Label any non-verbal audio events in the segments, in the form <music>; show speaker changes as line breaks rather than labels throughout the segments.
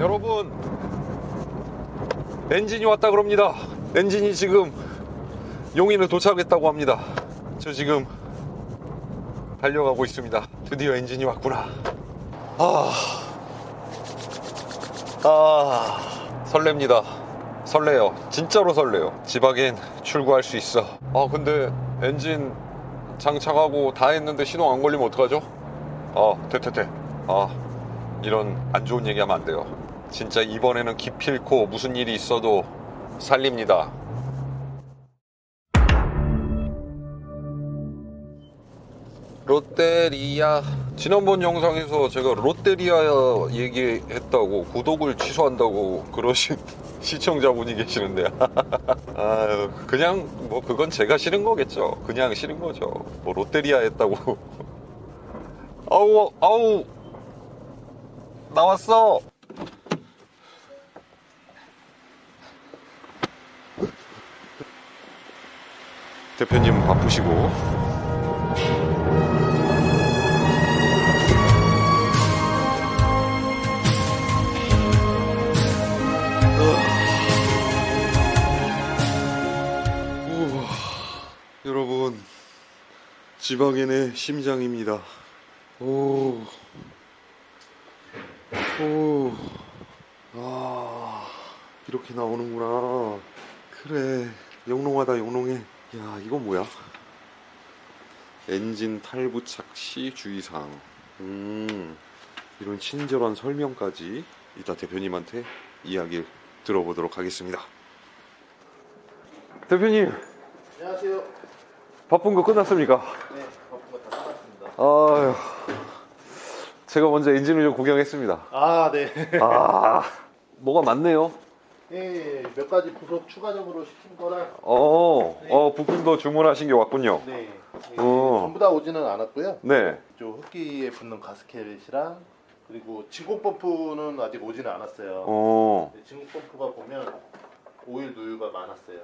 여러분 엔진이 왔다 그럽니다. 엔진이 지금 용인을 도착했다고 합니다. 저 지금 달려가고 있습니다. 드디어 엔진이 왔구나. 아, 아 설렙니다. 설레요. 진짜로 설레요. 지박엔 출고할 수 있어. 아 근데 엔진 장착하고 다 했는데 시동 안 걸리면 어떡하죠? 아 퇴퇴퇴. 아 이런 안 좋은 얘기하면 안 돼요. 진짜 이번에는 기필코 무슨 일이 있어도 살립니다. 롯데리아. 지난번 영상에서 제가 롯데리아 얘기했다고 구독을 취소한다고 그러신 <laughs> 시청자분이 계시는데. <laughs> 그냥 뭐 그건 제가 싫은 거겠죠. 그냥 싫은 거죠. 뭐 롯데리아 했다고. <laughs> 아우 아우. 나왔어. 대표님 바쁘시고. 여러분 지방인의 심장입니다. 오. 오, 아, 이렇게 나오는구나. 그래, 영롱하다, 영롱해. 야, 이건 뭐야? 엔진 탈부착 시 주의사항. 음, 이런 친절한 설명까지 이따 대표님한테 이야기 들어보도록 하겠습니다. 대표님,
안녕하세요.
바쁜 거 끝났습니까?
네, 바쁜 거 다 끝났습니다.
아유, 제가 먼저 엔진을 좀 구경했습니다.
아, 네.
아, 뭐가 많네요.
예, 몇 가지 부속 추가적으로 시킨 거라.
어, 어, 부품도 주문하신 게 왔군요.
네. 예,
어.
전부 다 오지는 않았고요.
네.
저 흡기에 붙는 가스켓이랑 그리고 진공 펌프는 아직 오지는 않았어요.
어,
네, 진공 펌프가 보면 오일 누유가 많았어요.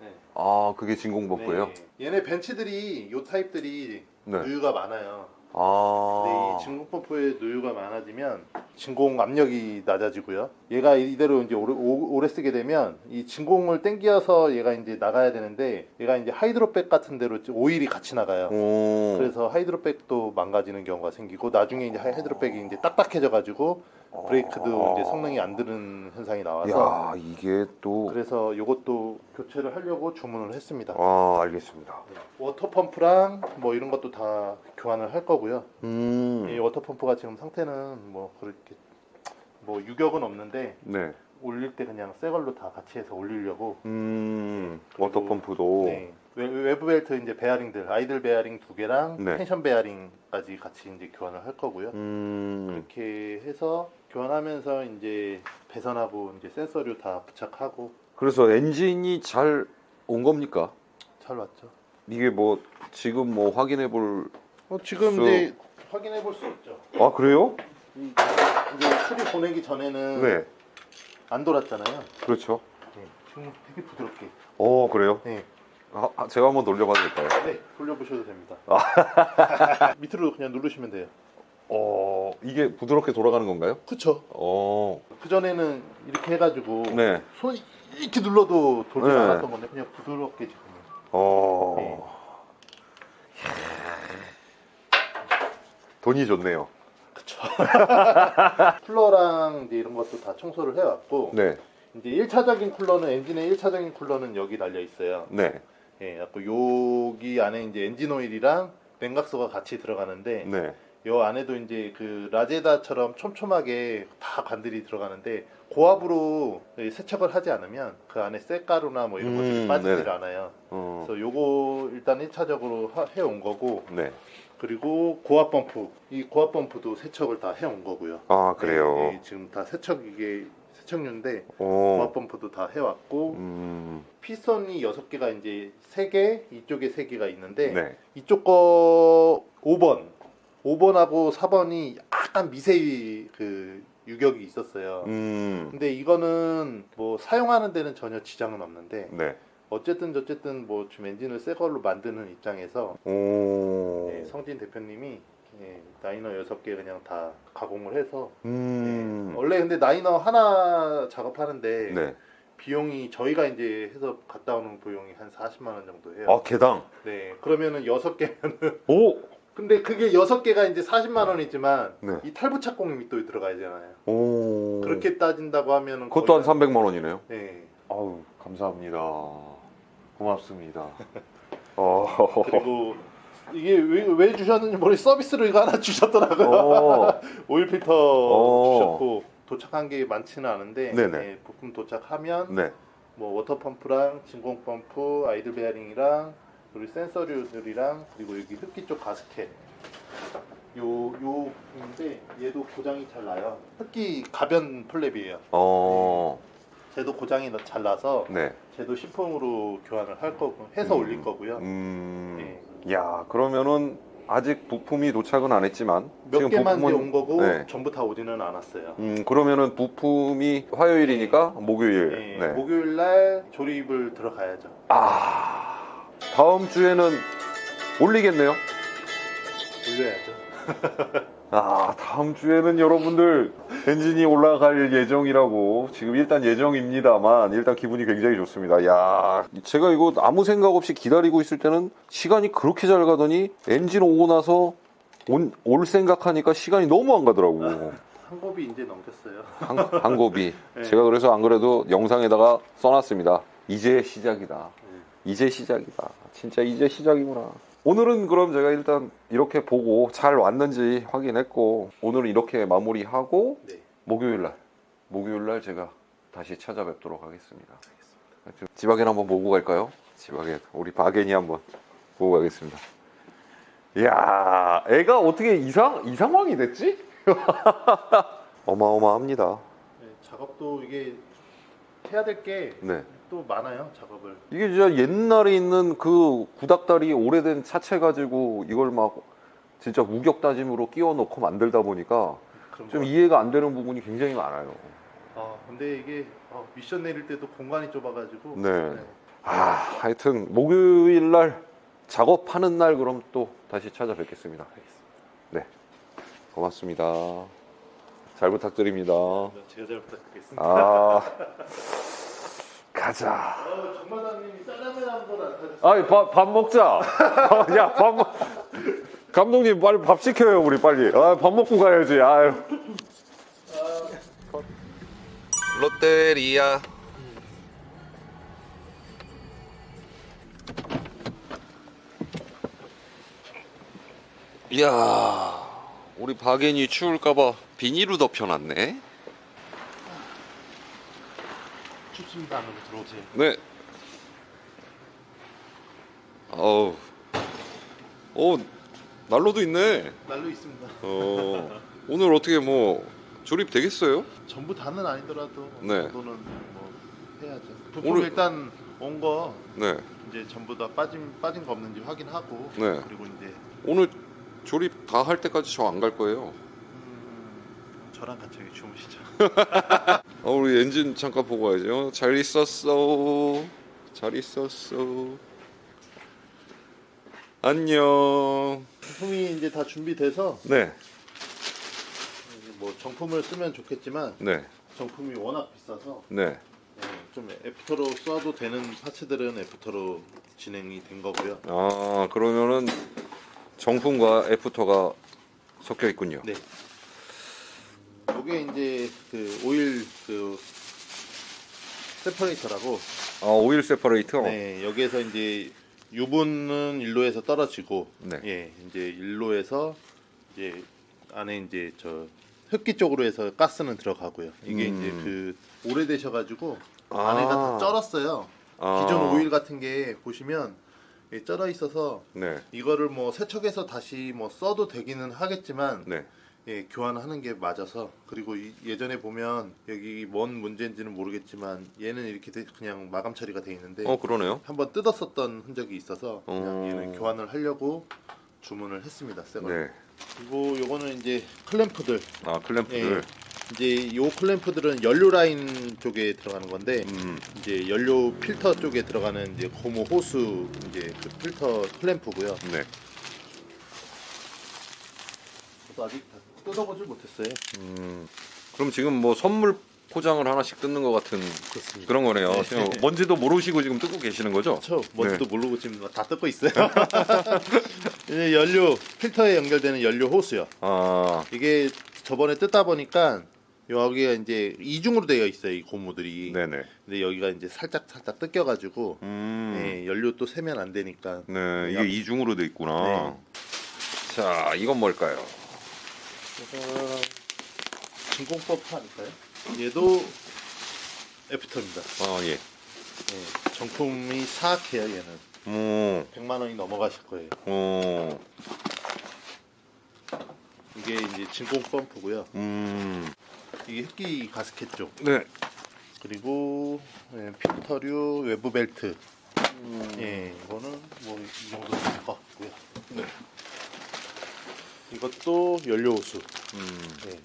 네.
아, 그게 진공 펌프예요?
네. 얘네 벤치들이 요 타입들이
네.
누유가 많아요.
아,
근데 이 진공 펌프에 누유가 많아지면 진공 압력이 낮아지고요. 얘가 이대로 이제 오래, 오- 오래 쓰게 되면 이 진공을 땡겨서 얘가 이제 나가야 되는데 얘가 이제 하이드로백 같은 데로 오일이 같이 나가요.
오,
그래서 하이드로백도 망가지는 경우가 생기고 나중에 이제 하이드로백이 이제 딱딱해져 가지고 브레이크도 이제 성능이 안 드는 현상이 나와서
야, 이게 또,
그래서 이것도 교체를 하려고 주문을 했습니다.
아, 알겠습니다.
워터 펌프랑 뭐 이런 것도 다 교환을 할 거고요.
음,
이 워터 펌프가 지금 상태는 뭐 그렇게 뭐 유격은 없는데
네.
올릴 때 그냥 새 걸로 다 같이 해서 올리려고.
음,
그리고-
워터 펌프도,
네. 외- 외부 벨트 이제 베어링들 아이들 베어링 두 개랑
네.
텐션 베어링까지 같이 이제 교환을 할 거고요.
음,
이렇게 해서 교환하면서 이제 배선하고 이제 센서류 다 부착하고
그래서 엔진이 잘 온 겁니까?
잘 왔죠.
이게 뭐, 지금 뭐 확인해 볼,
어, 지금
수-
이제 확인해 볼수 있죠.
아, 그래요?
이- 이제 수리 보내기 전에는
네,
안 돌았잖아요.
그렇죠.
네. 지금 되게 부드럽게.
어, 그래요?
네.
아, 아, 제가 한번 돌려 봐도 될까요?
네, 돌려보셔도 됩니다.
아. <laughs>
밑으로 그냥 누르시면 돼요.
어, 이게 부드럽게 돌아가는 건가요?
그쵸.
어,
그 전에는 이렇게 해가지고
네.
손 이렇게 눌러도 돌지
네.
않았던 건데 그냥 부드럽게 지금.
어.
네.
돈이 좋네요.
그쵸. <laughs> 쿨러랑 이제 이런 것도 다 청소를 해왔고
네,
이제 1차적인 쿨러는 엔진의 1차적인 쿨러는 여기 달려 있어요.
네,
예, 갖고 여기 안에 이제 엔진 오일이랑 냉각수가 같이 들어가는데
네.
요 안에도 이제 그 라제다처럼 촘촘하게 다 관들이 들어가는데 고압으로 세척을 하지 않으면 그 안에 쇳가루나 뭐 이런 것들이
음,
빠지질
네.
않아요.
어,
그래서 요거 일단 1차적으로 해온 거고
네.
그리고 고압 펌프 이 고압 펌프도 세척을 다 해온 거고요.
아, 그래요.
네, 네, 지금 다 세척 이게 세척류인데 고압
어,
펌프도 다 해왔고
음,
피선이 6개가 이제 3개 이쪽에 3개가 있는데
네.
이쪽 거 5번 5번하고 4번이 약간 미세 그 유격이 있었어요.
음,
근데 이거는 뭐 사용하는 데는 전혀 지장은 없는데
네.
어쨌든 어쨌든 뭐 지금 엔진을 새 걸로 만드는 입장에서
오,
네, 성진 대표님이 예, 라이너 6개 그냥 다 가공을 해서
음.
예, 원래 근데 라이너 하나 작업하는데
네.
비용이 저희가 이제 해서 갔다 오는 비용이 한 40만 원 정도 해요.
아 개당.
네. 그러면은 6개면
오.
근데 그게 6개가 이제 40만 원이지만
네.
이 탈부착공이 또 들어가야 되잖아요.
오.
그렇게 따진다고 하면은
그것도 한
거의
300만 원이네요.
네.
아우 감사합니다. 고맙습니다. <laughs> 어.
그리고 이게 왜, 왜 주셨는지 모르 서비스로 이거 하나 주셨더라고요.
어. <laughs>
오일 필터
어.
주셨고 도착한 게 많지는 않은데
네네.
예, 부품 도착하면
네.
뭐 워터 펌프랑 진공 펌프, 아이들 베어링이랑 그리고 센서류들이랑 그리고 여기 흡기 쪽 가스켓 요 요 인데 얘도 고장이 잘 나요. 흡기 가변 플랩이에요.
어.
쟤도 고장이 나- 잘 나서
네.
쟤도 신품으로 교환을 할 거고 해서
음.
올릴 거고요.
음.
예.
야 그러면은 아직 부품이 도착은 안 했지만
몇 개만 이제 온 거고
네.
전부 다 오지는 않았어요.
음 그러면은 부품이 화요일이니까 목요일.
네,
네.
목요일 날 조립을 들어가야죠.
아 다음 주에는 올리겠네요.
올려야죠. <laughs>
아 다음 주에는 여러분들 엔진이 올라갈 예정이라고 지금 일단 예정입니다만 일단 기분이 굉장히 좋습니다. 야 제가 이거 아무 생각 없이 기다리고 있을 때는 시간이 그렇게 잘 가더니 엔진 오고 나서 온- 올 생각하니까 시간이 너무 안 가더라고. <laughs>
한 곱이 이제 넘겼어요.
한, 한 <laughs> 곱이
네.
제가 그래서 안 그래도 영상에다가 써놨습니다. 이제 시작이다.
네.
이제 시작이다. 진짜 이제 시작이구나. 오늘은 그럼 제가 일단 이렇게 보고 잘 왔는지 확인했고 오늘은 이렇게 마무리하고
네.
목요일 날 목요일 날 제가 다시 찾아뵙도록 하겠습니다. 하여튼 지바겐 한번 보고 갈까요? 지바겐 우리 바겐이 한번 보고 가겠습니다. 이야 애가 어떻게 이상 이 상황이 됐지? <laughs> 어마어마합니다.
네, 작업도 이게 해야 될게 또
네.
많아요. 작업을.
이게 진짜 옛날에 있는 그 구닥다리 오래된 차체 가지고 이걸 막 진짜 우격 다짐으로 끼워 넣고 만들다 보니까
그런
좀
거.
이해가 안 되는 부분이 굉장히 많아요.
아 근데 이게 어, 미션 내릴 때도 공간이 좁아가지고.
네. 아, 하여튼 목요일 날 작업하는 날 그럼 또 다시 찾아뵙겠습니다. 네. 고맙습니다. 잘 부탁드립니다.
제가 잘 부탁드리겠습니다.
아. <laughs> 가자.
어.
아이 밥, 밥 먹자. <laughs> 야, 밥 먹. 감독님 빨리 밥 시켜요 우리 빨리. 아, 밥 먹고 가야지. 아유. 롯데리아. 이야, 우리 박앤이 추울까봐 비닐로 덮여놨네.
춥습니다. 안으로 들어오세요.
네. 어우. 오, 난로도 있네.
난로 있습니다.
어. 오늘 어떻게 뭐 조립 되겠어요?
전부 다는 아니더라도
네.
정도는 뭐 해야죠. 부품
오늘-
일단 온 거
네.
이제 전부 다 빠진 빠진 거 없는지 확인하고
네.
그리고 이제
오늘 조립 다 할 때까지 저 안 갈 거예요.
음, 저랑 같이 여기 주무시죠. <laughs>
어, 우리 엔진 잠깐 보고 가야죠. 잘 있었어. 잘 있었어. 안녕.
부품이 이제 다 준비돼서
네.
뭐 정품을 쓰면 좋겠지만
네.
정품이 워낙 비싸서
네.
네, 좀 애프터로 써도 되는 파츠들은 애프터로 진행이 된 거고요.
아, 그러면은 정품과 애프터가 섞여 있군요.
네. 이게 이제 그 오일 그 세퍼레이터라고
아, 오일 세퍼레이터?
네, 여기에서 이제 유분은 일로에서 떨어지고
네.
예, 이제 일로에서 이제 안에 이제 저 흡기 쪽으로 해서 가스는 들어가고요. 이게
음.
이제 그 오래되셔 가지고
아.
안에가 다 쩔었어요.
아.
기존 오일 같은 게 보시면 예, 쩔어 있어서
네.
이거를 뭐 세척해서 다시 뭐 써도 되기는 하겠지만
네.
예, 교환하는 게 맞아서 그리고 이- 예전에 보면 여기 뭔 문제인지는 모르겠지만 얘는 이렇게 돼- 그냥 마감 처리가 돼 있는데
어, 그러네요.
한번 뜯었었던 흔적이 있어서 그냥
어.
얘는 교환을 하려고 주문을 했습니다. 새 거.
네.
그리고 요거는 이제 클램프들.
아, 클램프들.
이제 요 클램프들은 연료 라인 쪽에 들어가는 건데
음.
이제 연료 필터 쪽에 들어가는 이제 고무 호수 이제 그 필터 클램프고요.
네.
또 아직 다 뜯어보질 못했어요.
음. 그럼 지금 뭐 선물 포장을 하나씩 뜯는 것 같은
그렇습니다.
그런 거네요.
네.
지금 뭔지도 모르시고 지금 뜯고 계시는 거죠?
그렇죠. 뭔지도
네.
모르고 지금 다 뜯고 있어요. <laughs> <laughs> 이제 연료 필터에 연결되는 연료 호스요.
아,
이게 저번에 뜯다 보니까 여기가 이제 이중으로 되어 있어요 이 고무들이.
네네.
근데 여기가 이제 살짝 살짝 뜯겨가지고
음.
네, 연료 또 세면 안 되니까.
네, 이게 이중으로 돼 있구나.
네.
자, 이건 뭘까요?
그래서 진공 펌프 아닐까요? 얘도 애프터입니다.
아, 예.
네, 정품이 사악해요 얘는.
오,
100만 원이 넘어가실 거예요.
오,
이게 이제 진공 펌프고요.
음,
이게 흡기 가스켓 쪽.
네.
그리고 예, 필터류 외부 벨트. 예, 이거는 뭐 이 정도 될것 같고요. 네. 이것도 연료 호수.
음.
네.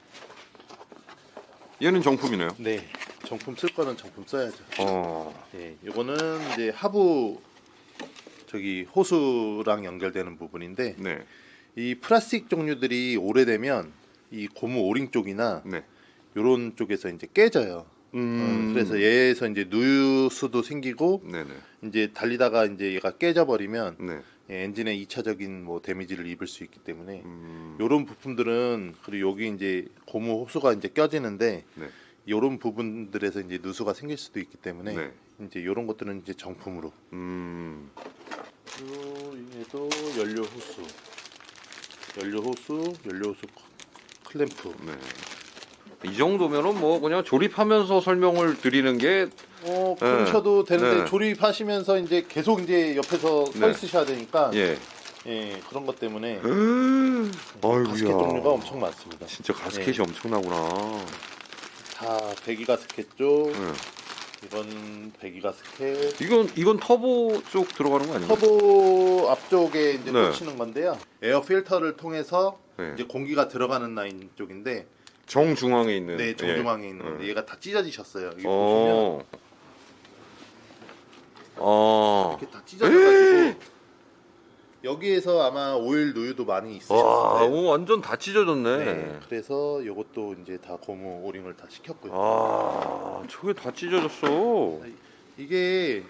얘는 정품이네요.
네. 정품 쓸 거는 정품 써야죠.
어,
예, 이거는 이제 하부 저기 호수랑 연결되는 부분인데
네,
이 플라스틱 종류들이 오래되면 이 고무 오링 쪽이나
네.
요런 쪽에서 이제 깨져요.
음,
어, 그래서 얘에서 이제 누유수도 생기고
네네.
이제 달리다가 이제 얘가 깨져버리면
네.
예, 엔진에 2차적인 뭐 데미지를 입을 수 있기 때문에
음,
요런 부품들은 그리고 여기 이제 고무 호수가 이제 껴지는데
네.
요런 부분들에서 이제 누수가 생길 수도 있기 때문에
네.
이제 요런 것들은 이제 정품으로
음,
그리고 얘도 연료 호수 연료 호수 연료 호수 클램프
네. 이 정도면은 뭐 그냥 조립하면서 설명을 드리는
게어
네.
그러셔도 되는데
네.
조립하시면서 이제 계속 이제 옆에서 서
네.
있으셔야 되니까
예.
예, 그런 것 때문에
아이고야.
가스켓 종류가 엄청 많습니다.
진짜 가스켓이 엄청나구나.
다 배기 가스켓 쪽,
네.
이건 배기 가스켓.
이건 이건 터보 쪽 들어가는 거 아닌가요?
터보 앞쪽에 이제
네.
꽂히는 건데요. 에어 필터를 통해서
네.
이제 공기가 들어가는 라인 쪽인데,
정중앙에 있는.
네 정중앙에
예.
있는 건데
네.
얘가 다 찢어지셨어요. 여기 보시면
어. 어.
이렇게 다 찢어져가지고 여기에서 아마 오일 누유도 많이
와,
있으셨어요.
오, 완전 다 찢어졌네.
네, 그래서 이것도 이제 다 고무 오링을 다 시켰고요.
아, 저게 다 찢어졌어.
이게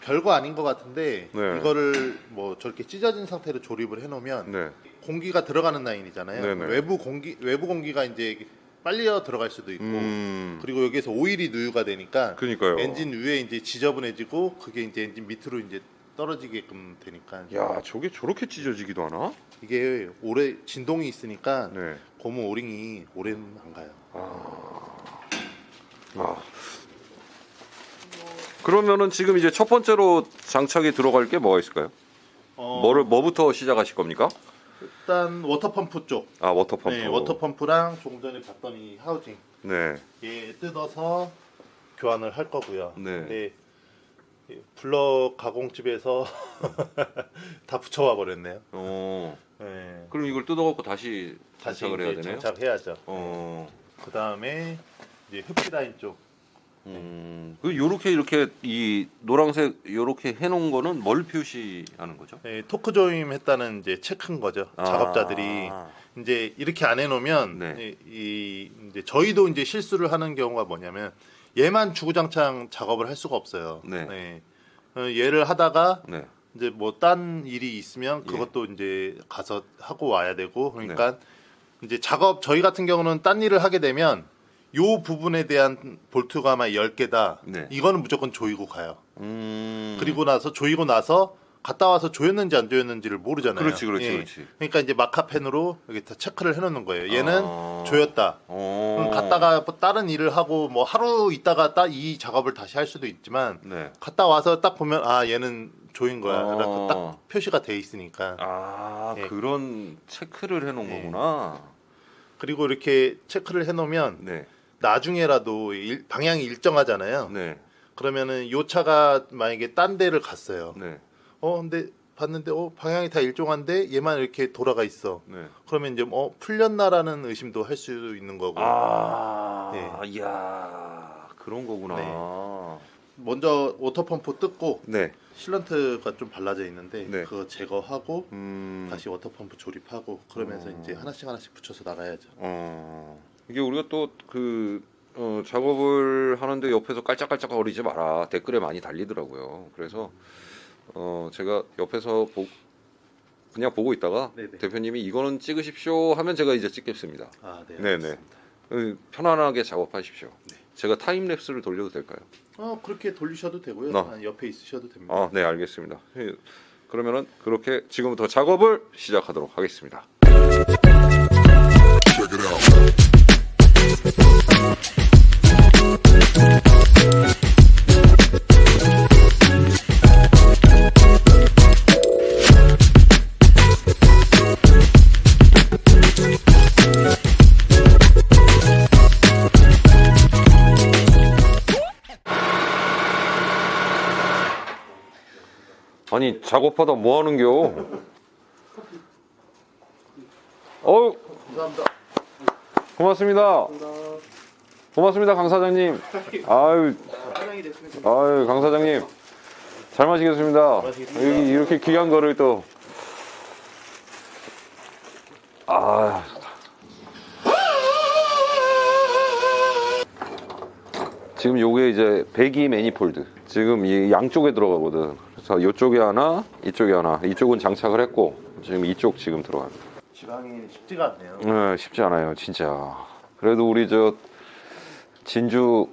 별거 아닌 것 같은데
네.
이거를 뭐 저렇게 찢어진 상태로 조립을 해놓으면
네.
공기가 들어가는 라인이잖아요.
네네.
외부 공기 외부 공기가 이제 빨리 들어갈 수도 있고
음.
그리고 여기서 오일이 누유가 되니까
그니까요.
엔진 위에 이제 지저분해지고 그게 이제 엔진 밑으로 이제 떨어지게끔 되니까
야, 저게 저렇게 찢어지기도 하나?
이게 오래 진동이 있으니까
네.
고무 오링이 오래는 안 가요.
아. 그러면은 지금 이제 첫 번째로 장착이 들어갈 게 뭐가 있을까요?
어,
뭐를 뭐부터 시작하실 겁니까?
일단 워터 펌프 쪽.
아, 워터 펌프.
네, 워터 펌프랑 조금 전에 봤던 이 하우징
네.
얘 뜯어서 교환을 할 거고요.
네.
이 블럭 가공집에서 <laughs> 다 붙여와 버렸네요.
어.
네.
그럼 이걸 뜯어갖고 다시
다시
장착을 해야 되네요.
장착해야죠.
어.
그 다음에 이제 흡기 라인 쪽.
음. 그 요렇게 이렇게 이 노란색 요렇게 해놓은 거는 뭘 표시하는 거죠?
네, 토크 조임 했다는 이제 체크인 거죠. 작업자들이
아.
이제 이렇게 안 해놓으면
네.
이, 이 이제 저희도 이제 실수를 하는 경우가 뭐냐면 얘만 주구장창 작업을 할 수가 없어요.
네.
어, 얘를 하다가
네.
이제 뭐 딴 일이 있으면
예.
그것도 이제 가서 하고 와야 되고 그러니까 이제 작업 저희 같은 경우는 딴 일을 하게 되면 요 부분에 대한 볼트가 아마 10개다.
네.
이거는 무조건 조이고 가요.
음.
그리고 나서 조이고 나서 갔다 와서 조였는지 안 조였는지를 모르잖아요.
그렇지, 그렇지,
예.
그렇지.
그러니까 이제 마카펜으로 여기 다 체크를 해놓는 거예요. 얘는
아.
조였다.
어.
그럼 갔다가 뭐 다른 일을 하고 뭐 하루 있다가 딱 이 작업을 다시 할 수도 있지만
네.
갔다 와서 딱 보면 아 얘는 조인 거야.
어.
라고 딱 표시가 돼 있으니까.
아
예.
그런 체크를 해놓은
예.
거구나.
그리고 이렇게 체크를 해놓으면
네.
나중에라도 일- 방향이 일정하잖아요.
네.
그러면은 요 차가 만약에 딴 데를 갔어요.
네.
어 근데 봤는데 어 방향이 다 일정한데 얘만 이렇게 돌아가 있어.
네.
그러면 이제 어 풀렸나라는 의심도 할 수 있는 거고.
아.
네.
이야 그런 거구나.
네. 먼저 워터 펌프 뜯고
네.
실런트가 좀 발라져 있는데
네.
그거 제거하고
음.
다시 워터 펌프 조립하고 그러면서
어.
이제 하나씩 하나씩 붙여서 나가야죠.
어. 이게 우리가 또그 어, 작업을 하는데 옆에서 깔짝깔짝 거리지 마라 댓글에 많이 달리더라고요. 그래서 어, 제가 옆에서 보, 그냥 보고 있다가
네네.
대표님이 이거는 찍으십시오 하면 제가 이제 찍겠습니다.
아, 네.
네네. 어, 편안하게 작업하십시오.
네.
제가 타임 랩스를 돌려도 될까요?
어, 그렇게 돌리셔도 되고요.
어.
아, 옆에 있으셔도 됩니다.
아, 네, 알겠습니다. 예, 그러면은 그렇게 지금부터 작업을 시작하도록 하겠습니다. 아니 작업하다 뭐 하는겨? 어우
감사합니다.
고맙습니다. 고맙습니다 강 사장님. 아유
사장이 됐습니다.
아유 강 사장님 잘
마시겠습니다.
여기 이렇게 귀한 거를 또 아. 지금 요게 이제 배기 매니폴드 지금 이 양쪽에 들어가거든 그래서 이쪽에 하나 이쪽에 하나 이쪽은 장착을 했고 지금 이쪽 지금 들어갑니다
지방이 쉽지가 않네요.
네, 쉽지 않아요, 진짜. 그래도 우리 저 진주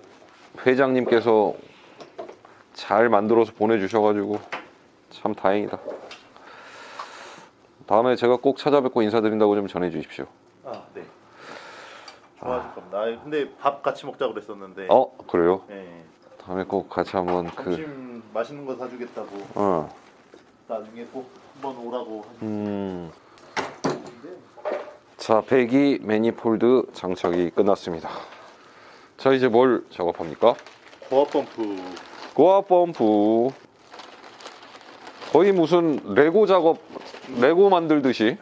회장님께서 잘 만들어서 보내주셔가지고 참 다행이다. 다음에 제가 꼭 찾아뵙고 인사드린다고 좀 전해주십시오.
아, 네. 좋아하실 겁니다. 아, 근데 밥 같이 먹자고 그랬었는데.
어, 그래요?
네.
다음에 꼭 같이 한번 그,
점심 맛있는 거 사주겠다고
어,
나중에 꼭 한번 오라고
음.
하셨는데
자, 배기 매니폴드 장착이 끝났습니다. 자, 이제 뭘 작업합니까?
고압 펌프
고압 펌프 거의 무슨 레고 작업 레고 만들듯이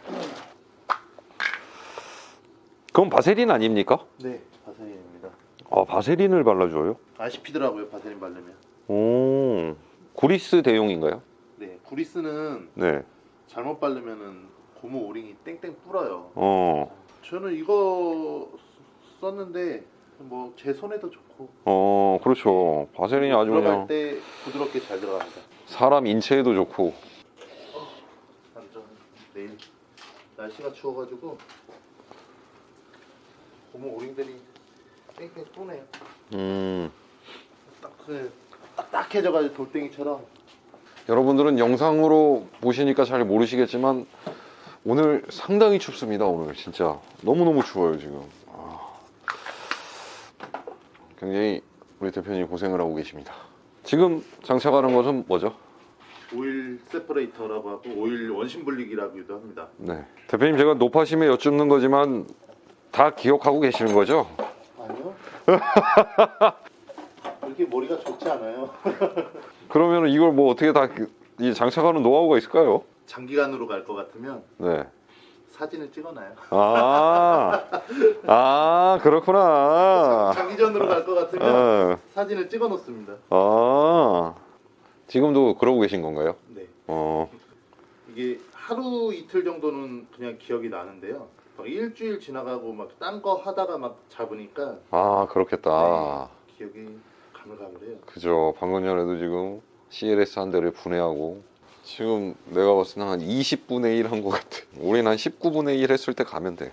그건 바세린 아닙니까?
네 바세린입니다.
아 바세린을 발라줘요?
아시피더라고요 바세린 바르면.
오 구리스 대용인가요?
네 구리스는
네.
잘못 바르면은 고무 오링이 땡땡 불어요.
어,
저는 이거 썼는데 뭐 제 손에도 좋고
어 그렇죠. 바세린이 아주
들어갈
그냥
때 부드럽게 잘 들어갑니다.
사람 인체에도 좋고.
완전 내일 날씨가 추워가지고 고무 오링들이 땡땡 쏘네요.
음.
딱그 딱딱해져가지고 돌덩이처럼
여러분들은 영상으로 보시니까 잘 모르시겠지만 오늘 상당히 춥습니다. 오늘 진짜 너무 너무 추워요 지금. 아. 굉장히 우리 대표님 고생을 하고 계십니다. 지금 장착하는 것은 뭐죠?
오일 세퍼레이터라고 하고 오일 원심 분리기라고도 합니다.
네, 대표님 제가 높아심에 여쭙는 거지만 다 기억하고 계시는 거죠?
아니요. <laughs> 이렇게 머리가 좋지 않아요. <laughs>
그러면 이걸 뭐 어떻게 다 이 장착하는 노하우가 있을까요?
장기간으로 갈 것 같으면
네.
사진을 찍어놔요.
아, 아 그렇구나.
장기전으로 갈 것 같으면
어.
사진을 찍어 놓습니다.
아 지금도 그러고 계신 건가요?
네.
어,
이게 하루 이틀 정도는 그냥 기억이 나는데요. 막 일주일 지나가고 막 딴 거 하다가 막 잡으니까
아 그렇겠다.
기억이 가물가물해요.
그죠. 방금 전에도 지금 CLS 한 대를 분해하고 지금 내가 봤을 때는 한 20분의 1 한 것 같아. 우리는 한 19분의 1 했을 때 가면 돼.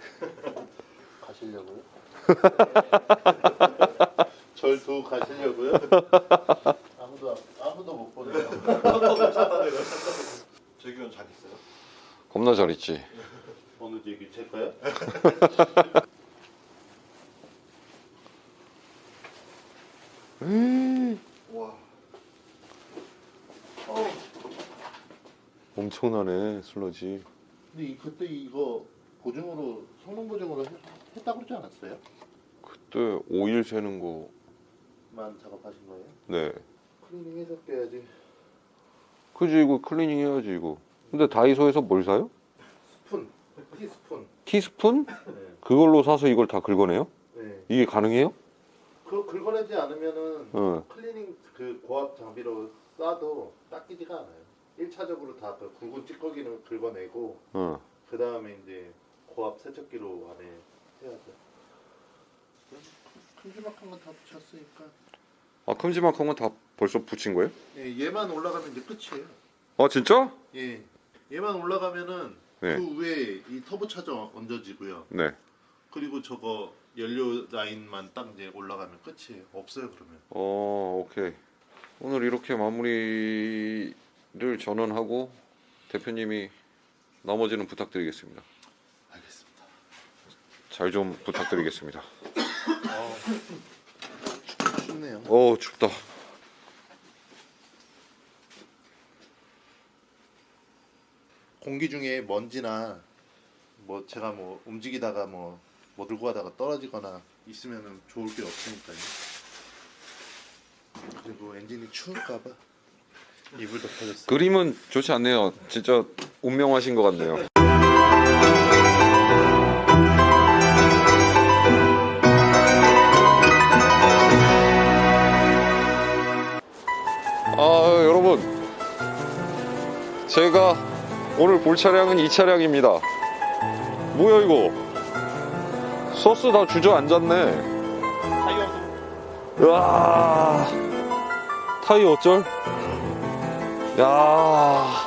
가시려고요? <laughs> 절 두고 가시려고요? 아무도 아무도 못 보네요.
재규는 <laughs> 잘 있어요?
겁나 잘 있지.
어느 얘기 제가요? <laughs>
와
엄청나네 슬러지.
근데 이, 그때 이거 보증으로 성능 보증으로 했, 했다고 그러지 않았어요?
그때 오일 세는 거.
만 작업하신 거예요?
네.
클리닝 해서 빼야지.
그지 이거 클리닝 해야지 이거. 근데 다이소에서 뭘 사요?
스푼, 티스푼.
티스푼?
네.
그걸로 사서 이걸 다 긁어내요?
네.
이게 가능해요?
그 긁어내지 않으면은
어.
클리닝 그 고압 장비로 쏴도 닦이지가 않아요. 1차적으로 다 그 굵은 찌꺼기를 긁어내고
어.
그 다음에 이제 고압 세척기로 안에 해야죠. 큼지막한 건 다 붙였으니까.
아 큼지막한 건 다 벌써 붙인 거예요?
예, 얘만 올라가면 이제 끝이에요.
아 진짜?
예, 얘만 올라가면은
네.
그 위에 이 터보 차저 얹어지고요.
네.
그리고 저거 연료 라인만 딱 이제 올라가면 끝이에요. 없어요 그러면.
어 오케이. 오늘 이렇게 마무리 를 전원하고 대표님이 나머지는 부탁드리겠습니다.
알겠습니다.
잘 좀 부탁드리겠습니다.
춥네요.
어 춥다.
공기 중에 먼지나 뭐 제가 뭐 움직이다가 뭐, 뭐 들고 가다가 떨어지거나 있으면은 좋을 게 없으니까요. 그리고 엔진이 추울까봐 이불 덮어졌어요.
그림은 좋지 않네요. 진짜 운명하신 것 같네요. 아 여러분 제가 오늘 볼 차량은 이 차량입니다. 뭐야 이거? 소스 다 주저앉았네. 으아 타이어 어쩔? 야